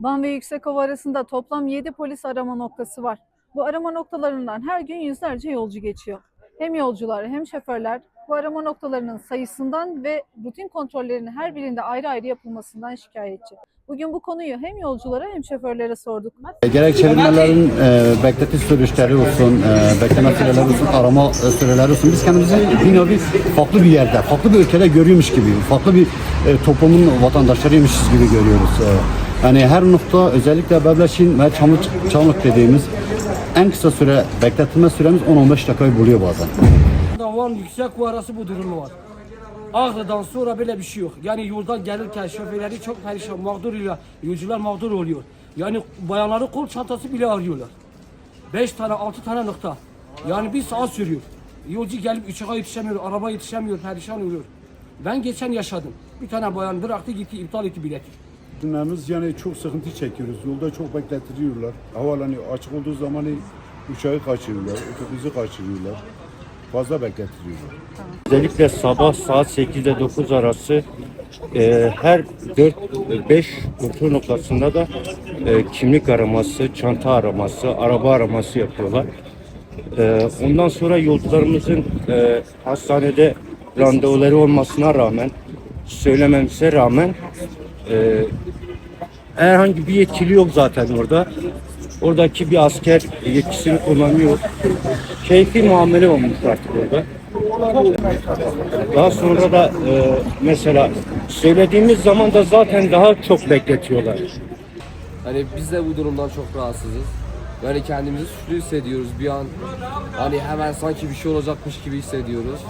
Van ve Yüksekova arasında toplam 7 polis arama noktası var. Bu arama noktalarından her gün yüzlerce yolcu geçiyor. Hem yolcular hem şoförler bu arama noktalarının sayısından ve rutin kontrollerinin her birinde ayrı ayrı yapılmasından şikayetçi. Bugün bu konuyu hem yolculara hem şoförlere sorduk. Gerekçelenmelerin e, bekletiş süreçleri olsun, e, bekleme süreleri olsun, arama e, süreleri olsun. Biz kendimizi bir nevi farklı bir yerde, farklı bir ülkede görüyormuş gibi, farklı bir e, toplumun vatandaşlarıymışız gibi görüyoruz. E, yani her nokta özellikle Bebleşin ve Çamlık, Çamlık dediğimiz en kısa süre bekletilme süremiz 10-15 dakikayı buluyor bazen. Van yüksek arası bu durumu var. Ağrı'dan sonra böyle bir şey yok. Yani yoldan gelirken şoförleri çok perişan, mağdur oluyor. Yolcular mağdur oluyor. Yani bayanları kol çantası bile arıyorlar. Beş tane, altı tane nokta. Yani bir saat sürüyor. Yolcu gelip uçağa yetişemiyor, araba yetişemiyor, perişan oluyor. Ben geçen yaşadım. Bir tane bayan bıraktı gitti, iptal etti bileti. Günlerimiz yani çok sıkıntı çekiyoruz. Yolda çok beklettiriyorlar. Havalanı açık olduğu zaman uçağı kaçırıyorlar, otobüsü kaçırıyorlar. Fazla beklettiriyorlar. Özellikle sabah saat 8 ile 9 arası e, her 4-5 kontrol noktasında da e, kimlik araması, çanta araması, araba araması yapıyorlar. E, ondan sonra yolcularımızın e, hastanede randevuları olmasına rağmen, söylememize rağmen e, herhangi bir yetkili yok zaten orada. Oradaki bir asker yetkisini kullanıyor. Keyfi muamele olmuş artık orada. Daha sonra da e, mesela söylediğimiz zaman da zaten daha çok bekletiyorlar. Hani biz de bu durumdan çok rahatsızız. Yani kendimizi suçlu hissediyoruz bir an. Hani hemen sanki bir şey olacakmış gibi hissediyoruz.